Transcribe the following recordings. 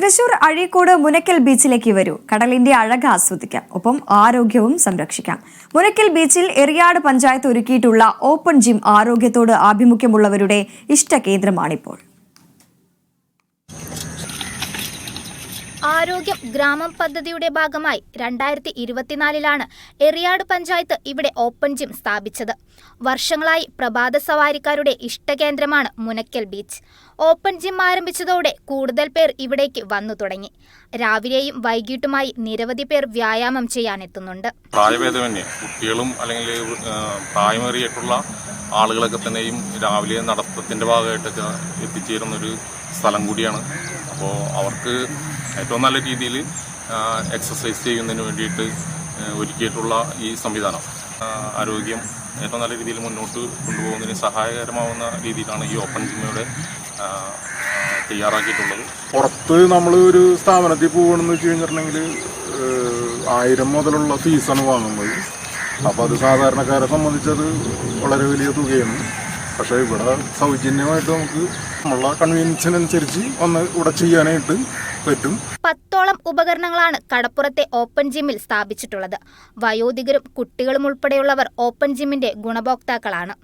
തൃശൂർ അഴീക്കോട് മുനക്കൽ ബീച്ചിലേക്ക് വരൂ. കടലിന്റെ അഴക ആസ്വദിക്കാം. ഒപ്പം ആരോഗ്യവും സംരക്ഷിക്കാം. മുനക്കൽ ബീച്ചിൽ എറിയാട് പഞ്ചായത്ത് ഒരുക്കിയിട്ടുള്ള ഓപ്പൺ ജിം ആരോഗ്യത്തോട് ആഭിമുഖ്യമുള്ളവരുടെ ഇഷ്ടകേന്ദ്രമാണിപ്പോൾ. ആരോഗ്യം ഗ്രാമം പദ്ധതിയുടെ ഭാഗമായി രണ്ടായിരത്തി ഇരുപത്തിനാലിലാണ് എറിയാട് പഞ്ചായത്ത് ഇവിടെ ഓപ്പൺ ജിം സ്ഥാപിച്ചത്. വർഷങ്ങളായി പ്രഭാത സവാരിക്കാരുടെ ഇഷ്ടകേന്ദ്രമാണ് മുനക്കൽ ബീച്ച്. ഓപ്പൺ ജിം ആരംഭിച്ചതോടെ കൂടുതൽ പേർ ഇവിടേക്ക് വന്നു തുടങ്ങി. രാവിലെയും വൈകിട്ടുമായി നിരവധി പേർ വ്യായാമം ചെയ്യാനെത്തുന്നുണ്ട്. കുട്ടികളും അല്ലെങ്കിൽ പ്രായമേറിയിട്ടുള്ള ആളുകളൊക്കെ തന്നെയും രാവിലെ നടത്തത്തിന്റെ ഭാഗമായിട്ടൊക്കെ എത്തിച്ചേരുന്നൊരു സ്ഥലം കൂടിയാണ്. അപ്പോൾ അവർക്ക് ഏറ്റവും നല്ല രീതിയിൽ എക്സസൈസ് ചെയ്യുന്നതിന് വേണ്ടിയിട്ട് ഒരുക്കിയിട്ടുള്ള ഈ സംവിധാനം. ആരോഗ്യം ഏറ്റവും നല്ല രീതിയിൽ മുന്നോട്ട് കൊണ്ടുപോകുന്നതിന് സഹായകരമാവുന്ന രീതിയിലാണ് ഈ ഓപ്പൺ ജിമ്മയുടെ തയ്യാറാക്കിയിട്ടുള്ളത്. പുറത്ത് നമ്മൾ ഒരു സ്ഥാപനത്തിൽ പോകണമെന്ന് വെച്ച് കഴിഞ്ഞിട്ടുണ്ടെങ്കിൽ ആയിരം മുതലുള്ള ഫീസാണ് വാങ്ങുന്നത്. അപ്പോൾ അത് സാധാരണക്കാരെ സംബന്ധിച്ചത് വളരെ വലിയ തുകയാണ്. പക്ഷേ ഇവിടെ സൗജന്യമായിട്ട് നമുക്ക് നമ്മളെ കൺവീനിയൻസിനനുസരിച്ച് വന്ന് ഇവിടെ ചെയ്യാനായിട്ട് പറ്റും. പത്തോളം ഉപകരണങ്ങളാണ് കടപ്പുറത്തെ ഓപ്പൺ ജിമ്മിൽ സ്ഥാപിച്ചിട്ടുള്ളത്. വയോധികരും കുട്ടികളും ഉൾപ്പെടെയുള്ളവർ ഓപ്പൺ ജിമ്മിന്റെ ഗുണഭോക്താക്കളാണ്.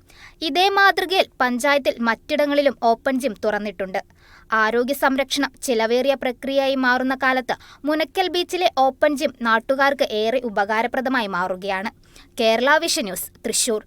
ഇതേ മാതൃകയിൽ പഞ്ചായത്തിൽ മറ്റിടങ്ങളിലും ഓപ്പൺ ജിം തുറന്നിട്ടുണ്ട്. ആരോഗ്യ സംരക്ഷണം ചിലവേറിയ പ്രക്രിയയായി മാറുന്ന കാലത്ത് മുനക്കൽ ബീച്ചിലെ ഓപ്പൺ ജിം നാട്ടുകാർക്ക് ഏറെ ഉപകാരപ്രദമായി മാറുകയാണ്. Kerala vision news Thrissur.